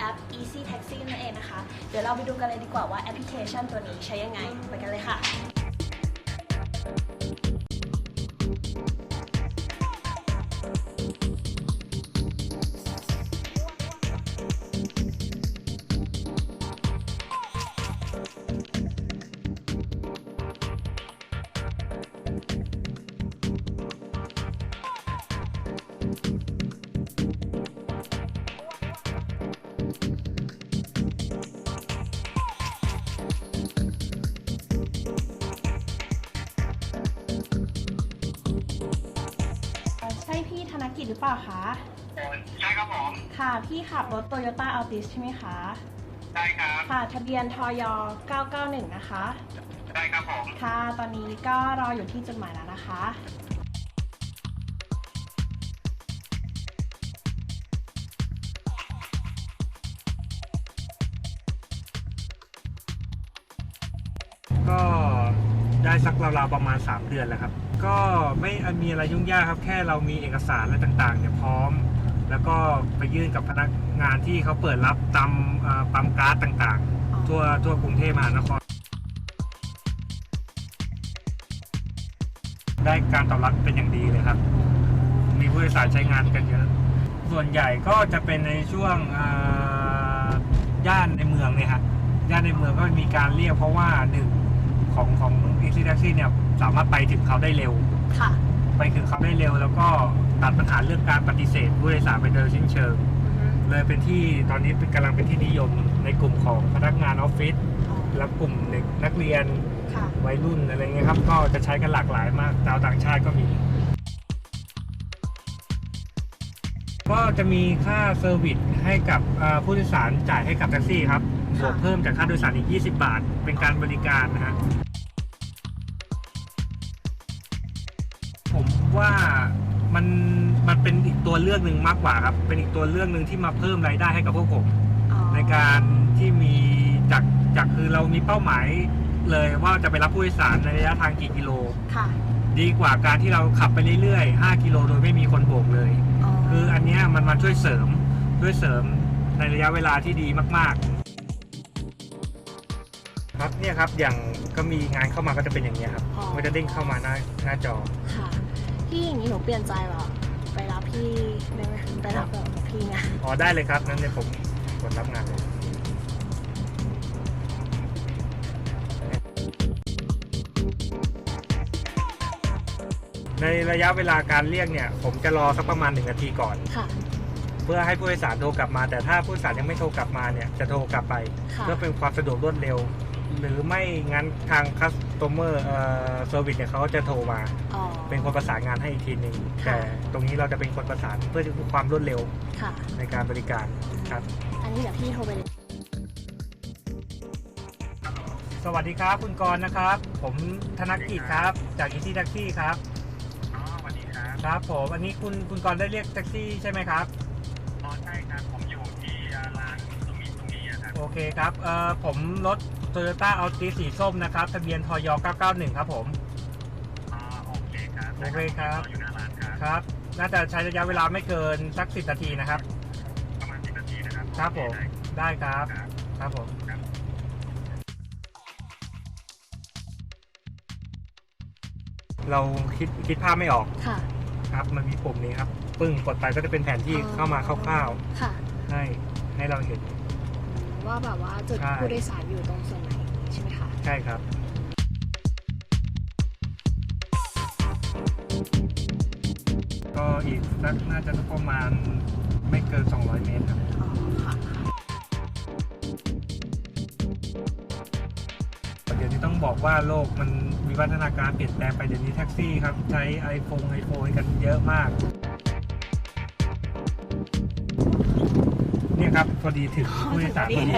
แอป Easy Taxi นั่นเองนะคะ เดี๋ยวเราไปดูกันเลยดีกว่าว่าแอปพลิเคชันตัวนี้ใช้ยังไง ไปกันเลยค่ะ หรือเปล่าคะ ใช่ครับผมค่ะพี่ขับรถ Toyota Altis ใช่ไหมคะ ใช่ครับค่ะทะเบียนทย 991 นะคะ ใช่ครับผม ค่ะ ตอนนี้ก็รออยู่ที่จุดหมายแล้วนะคะ ได้สักราวๆประมาณ 3 เดือนแล้วครับ ก็ไม่มีอะไรยุ่งยากครับ แค่เรามีเอกสารอะไรต่างๆเนี่ยพร้อม แล้วก็ไปยื่นกับพนักงานที่เขาเปิดรับตามเอ่อปั๊มก๊าซต่างๆ ทั่วทั่วกรุงเทพมหานคร ได้การตอบรับเป็นอย่างดีเลยครับ มีผู้โดยสารใช้งานกันเยอะ ส่วนใหญ่ก็จะเป็นในช่วงอ่าย่านในเมืองเนี่ยฮะย่านในเมืองก็มีการเรียกเพราะว่าหนึ่ง ของของ e x i Taxi เนี่ยสามารถไปถึงเขาได้เร็ว ค่ะ ไปถึงเขาได้เร็ว แล้วก็ตัดปัญหาเรื่องการปฏิเสธผู้โดยสารไปโดยสิ้นเชิงเลยเป็นที่ตอนนี้เป็นกำลังเป็นที่นิยมในกลุ่มของพนักงานออฟฟิศและกลุ่มเด็กนักเรียนค่ะ วัยรุ่นอะไรเงี้ยครับ ก็จะใช้กันหลากหลายมากชาวต่างชาติก็มี ก็จะมีค่าเซอร์วิสให้กับอ่าผู้โดยสารจ่ายให้กับแท็กซี่ครับบวกเพิ่มจากค่าโดยสารอีก 20 บาท เป็นการบริการนะฮะ ผมว่ามันมันเป็นอีกตัวเลือกหนึ่งมากกว่าครับ เป็นอีกตัวเลือกหนึ่งที่มาเพิ่มรายได้ให้กับพวกผม อ๋อในการที่มีจากจากคือเรามีเป้าหมายเลยว่าจะไปรับผู้โดยสารในระยะทางกี่กิโล ค่ะดีกว่าการที่เราขับไปเรื่อยๆ 5 กิโลโดยไม่มีคนโบกเลย คืออันเนี้ยมันมาช่วยเสริมช่วยเสริมในระยะเวลาที่ดีมาก ๆ ครับเนี่ยครับอย่างก็มีงานเข้ามาก็จะเป็นอย่างเงี้ยครับอ๋อ มันจะเด้งเข้ามาหน้าหน้าจอ ค่ะ พี่อย่างนี้หนูเปลี่ยนใจเหรอ ไปรับพี่ได้ไหมไปรับแบบพี่ไงอ๋อได้เลยครับนั้นเนี่ยผมกดรับงานเลยในระยะเวลาการเรียกเนี่ย ผมจะรอสักประมาณหนึ่งนาทีก่อน ค่ะ เพื่อให้ผู้โดยสารโทรกลับมา แต่ถ้าผู้โดยสารยังไม่โทรกลับมาเนี่ยจะโทรกลับไป ค่ะ เพื่อเป็นความสะดวกรวดเร็ว หรือไม่งั้นทาง customer เอ่อ service เนี่ยเขาก็จะโทรมา อ๋อ เป็นคนประสานงานให้อีกทีหนึ่งค่ะ แต่ตรงนี้เราจะเป็นคนประสานเพื่อความรวดเร็วค่ะ ในการบริการครับ อันนี้เดี๋ยวพี่โทรไปเลย สวัสดีครับคุณกรณ์นะครับ ผมธนกิจครับ จาก Easy Taxi ครับอ๋อสวัสดีครับ ครับผมอันนี้คุณคุณกรณ์ได้เรียกแท็กซี่ใช่ไหมครับ โอเคครับเอ่อผมรถ Toyota Altis สีส้มนะครับทะเบียนทย991 ครับผมอ๋อโอเคครับโอเคครับ อยู่หน้าร้านครับ ครับ น่าจะใช้ระยะเวลาไม่เกินสัก 10 นาทีนะครับ ประมาณสิบนาทีนะครับครับผมโอเได้ครับได้ครับ ครับผม ครับ เราคิดคิดภาพไม่ออกค่ะ ครับ มันมีปุ่มนี้ครับ ปึ้งกดไปก็จะเป็นแผนที่อ๋อ เข้ามาคร่าวค่ะ ๆ ให้ให้เราเห็น ว่าแบบว่าจุดใช่ ผู้โดยสารอยู่ตรงส่วนไหนใช่ไหมคะ ใช่ครับ ก็อีกสักน่าจะสักประมาณไม่เกิน 200 เมตรครับ อ๋อค่ะ เดี๋ยวนี้ต้องบอกว่าโลกมันมีวัฒนาการเปลี่ยนแปลงไปเดี๋ยวนี้แท็กซี่ครับ ใช้ iPhone iPhone กันเยอะมาก รับพอดีถึงผู้โดยสารพอดี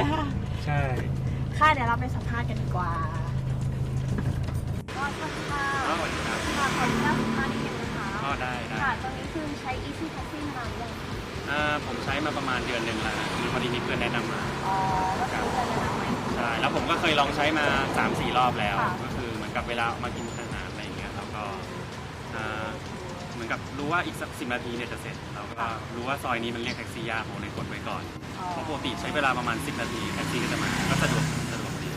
ใช่ค่ะเดี๋ยวเราไปสัมภาษณ์กันดีกว่าก็สวัสดีค่ะอ๋อสวัสดีครับค่ะขออนุญาตสัมภาษณ์นิดนึงนะคะอ๋อได้ได้ค่ะตอนนี้คือใช้ Easy Taxi มานานหรือยังอ่าผมใช้มาประมาณเดือนหนึ่งแล้วคือพอดีมีเพื่อนแนะนำมาอ๋อก็คือจะแนะนำไหมใช่แล้วผมก็เคยลองใช้มา3ามสี่รอบแล้วค่ะก็คือเหมือนกับเวลามากินอาหารอะไรอย่างเงี้ยแล้วก็อ่าเห มือนมือนกับรู้ว่าอีกสักสินาทีเนี่ยจะเสร็จเราก็รู้ว่าซอยนี้มันเรียกแท็กซี่ยากผมเลยกดไว้ก่อนอ๋อเพราะปกติใช้เวลาประมาณ 10 นาทีแท็กซี่ก็จะมาก็สะดวกสะดวกดีอ